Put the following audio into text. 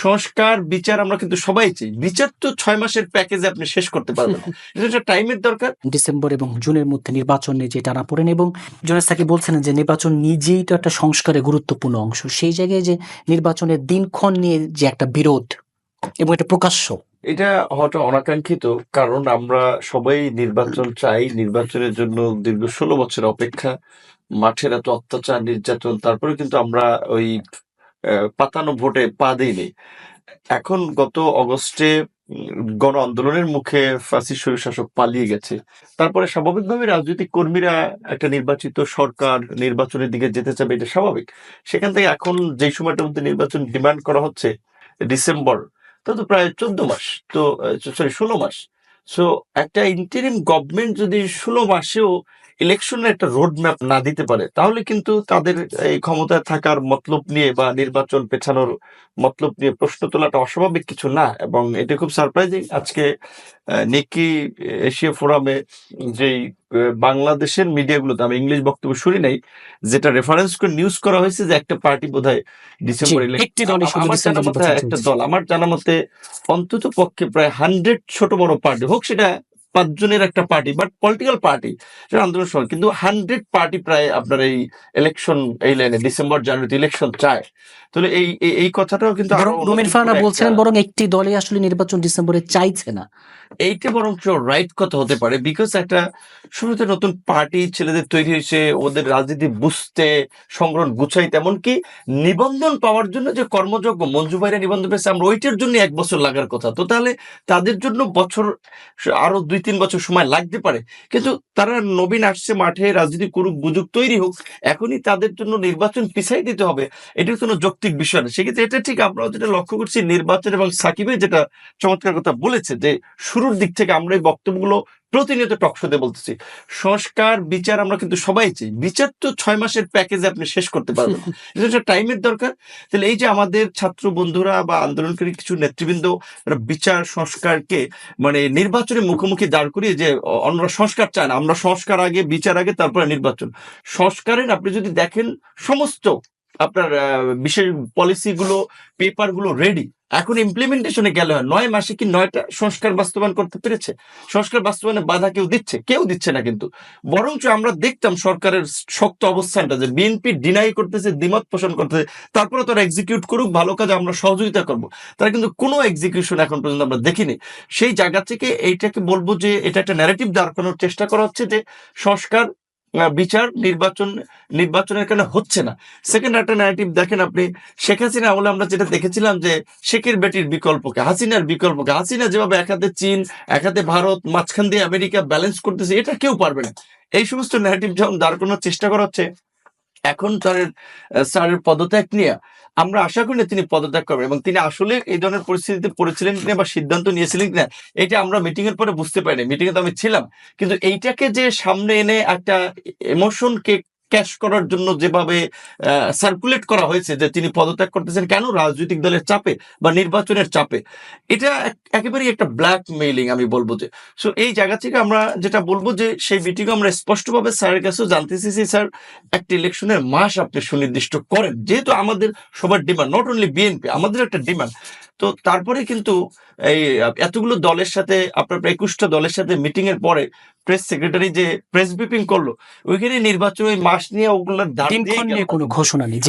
সংস্কার বিচার আমরা কিন্তু সবাই চাই। বিচার তো ছয় মাসের প্যাকেজে আপনি শেষ করতে পারবেন এটা টাইমের দরকার। ডিসেম্বর এবং জুনের মধ্যে নির্বাচন নিয়ে যে টানা পড়েন এবং জোনেস সাকি বলছেন যে নির্বাচন নিজেই তো একটা সংস্কারের গুরুত্বপূর্ণ অংশ। সেই জায়গায় যে নির্বাচনের দিনক্ষণ নিয়ে যে একটা বিরোধ এবং এটা প্রকাশ্য। এটা হয়তো অনাকাঙ্ক্ষিত কারণ আমরা সবাই নির্বাচন চাই। নির্বাচনের জন্য দীর্ঘ ষোলো বছর অপেক্ষা। মাঠের এত অত্যাচার নির্যাতন তারপরে কিন্তু আমরা ওই পাতানো ভোটে পা দেয়নি এখন গত অগস্টে গণ আন্দোলনের মুখে ফাঁসি শাসক পালিয়ে গেছে। তারপরে স্বাভাবিকভাবে রাজনৈতিক কর্মীরা একটা নির্বাচিত সরকার নির্বাচনের দিকে যেতে চাবে, এটা স্বাভাবিক। সেখান থেকে এখন যে সময়টার মধ্যে নির্বাচন ডিমান্ড করা হচ্ছে, ডিসেম্বর, তা তো প্রায় চোদ্দ মাস, তো সরি ষোলো মাস। সো একটা ইন্টারিম গভর্নমেন্ট যদি ষোলো মাসেও ইলেকশনে একটা রোড ম্যাপ না দিতে পারে, তাহলে কিন্তু তাদের এই ক্ষমতায় থাকার মতলব নিয়ে বা নির্বাচন পেছানোর মতলব নিয়ে প্রশ্ন তোলাটা অস্বাভাবিক কিছু না। এবং এটা খুব সারপ্রাইজিং আজকে নিকি এশিয়া ফোরামে যেই বাংলাদেশের মিডিয়াগুলোতে আমি ইংলিশ বক্তব্য শুনি নাই যেটা রেফারেন্স করে নিউজ করা হয়েছে যে একটা পার্টি বোধ হয় ডিসেম্বর একটা দল আমার জানা মতে অন্তত পক্ষে প্রায় হান্ড্রেড ছোট বড় পার্টি হোক সেটা পাঁচজনের একটা পার্টি বাট পলিটিক্যাল পার্টি সেটা আন্দোলন সময়। কিন্তু হান্ড্রেড পার্টি প্রায় আপনার এই ইলেকশন এই লাইনে ডিসেম্বর জানুয়ারিতে ইলেকশন চায়। তাহলে এই এই- কথাটাও কিন্তু রুমিন ফারহানা বলছিলেন বরং একটি দলই আসলে নির্বাচন ডিসেম্বরে চাইছে না। এইটা বরং রাইট কথা হতে পারে বিকজ একটা শুরুতে নতুন পার্টি ছেলেদের তৈরি হয়েছে ওদের রাজনীতি বুঝতে সংগ্রহ গুছাইতে এমনকি নিবন্ধন পাওয়ার জন্য যে কর্মযোগ্য মঞ্জু ভাইরা নিবন্ধন পেয়েছে আমরা ওইটার জন্য এক বছর লাগার কথা। তো তাহলে তাদের জন্য বছর আরও দুই তিন বছর সময় লাগতে পারে। কিন্তু তারা নবীন আসছে মাঠে, রাজনীতি করুক, বুঝুক, তৈরি হোক, এখনই তাদের জন্য নির্বাচন পিছাই দিতে হবে। এটা কোনো যৌক্তিক বিষয় না। সেক্ষেত্রে এটা ঠিক আমরাও যেটা লক্ষ্য করছি, নির্বাচন এবং সাকিবে যেটা চমৎকার কথা বলেছে যে, শুরুর দিক থেকে আমরা এই বক্তব্যগুলো প্রতিনিয়ত টকশোতে বলতেছি। সংস্কার বিচার আমরা কিন্তু সবাই চাই। বিচার তো ছয় মাসের প্যাকেজে আপনি শেষ করতে পারবেন। এটা টাইমের দরকার। তাহলে এই যে আমাদের ছাত্র বন্ধুরা বা আন্দোলনকারী কিছু নেতৃবৃন্দ বিচার সংস্কারকে মানে নির্বাচনের মুখোমুখি দাঁড় করিয়ে যে অন্যরা সংস্কার চান আমরা সংস্কার আগে বিচার আগে তারপরে নির্বাচন। সংস্কারের আপনি যদি দেখেন সমস্ত আপনার বিশেষ পলিসিগুলো পেপারগুলো রেডি এখন ইমপ্লিমেন্টেশনে গেলে হয়। নয় মাসে কি নয়টা সংস্কার বাস্তবায়ন করতে পেরেছে? সংস্কার বাস্তবায়নে বাধা কেউ দিচ্ছে? কেউ দিচ্ছে না কিন্তু। বরঞ্চ আমরা দেখতাম সরকারের শক্ত অবস্থানটা যে বিএনপি ডিনাই করতেছে, দ্বিমত পোষণ করতেছে, তারপরে তারা এক্সিকিউট করুক, ভালো কাজ আমরা সহযোগিতা করব। তারা কিন্তু কোনো এক্সিকিউশন এখন পর্যন্ত আমরা দেখিনি। সেই জায়গা থেকে এইটাকে বলব যে এটা একটা ন্যারেটিভ দাঁড় করানোর চেষ্টা করা হচ্ছে যে সংস্কার বিচার নির্বাচন, নির্বাচনের কারণে হচ্ছে না? সেকেন্ড একটা ন্যারেটিভ দেখেন আপনি, শেখ হাসিনা আমলে আমরা যেটা দেখেছিলাম যে শেখের বেটির বিকল্পকে, হাসিনার বিকল্পকে, হাসিনা যেভাবে এক হাতে চীন, এক হাতে ভারত, মাঝখান দিয়ে আমেরিকা ব্যালেন্স করতেছে, এটা কেউ পারবে না। এই সমস্ত ন্যারেটিভ যখন দাঁড় করানোর চেষ্টা করা হচ্ছে এখন স্যারের স্যারের পদত্যাগ নিয়ে আমরা আশা করি না তিনি পদত্যাগ করবেন এবং তিনি আসলে এই ধরনের পরিস্থিতিতে পড়েছিলেন কিনা বা সিদ্ধান্ত নিয়েছিলেন কিনা, এটা আমরা মিটিং এর পরে বুঝতে পারিনি। মিটিং এ তো আমি ছিলাম। কিন্তু এইটাকে যে সামনে এনে একটা এমোশনকে ক্যাশ করার জন্য যেভাবে সার্কুলেট করা হয়েছে যে তিনি পদত্যাগ করতেছেন, কেন রাজনৈতিক দলের চাপে বা নির্বাচনের চাপে? এটা একেবারেই একটা ব্ল্যাক মেইলিং আমি বলব যে সো এই জায়গা থেকে আমরা যেটা বলব যে, সেই মিটিং আমরা স্পষ্টভাবে স্যারের কাছেও জানতে চেয়েছি, স্যার, একটা ইলেকশনের মাস আপনি সুনির্দিষ্ট করেন। যেহেতু আমাদের সবার ডিমান্ড নট অনলি বিএনপি আমাদের একটা ডিমান্ড তো তারপরে কিন্তু এই এতগুলো দলের সাথে আপনার প্রায় একুশটা দলের সাথে মিটিং এর পরে প্রেস সেক্রেটারি যে প্রেস ব্রিফিং করল ওইখানে নির্বাচন ওই মাস নিয়ে নিয়ে কোনো ঘোষণা নেই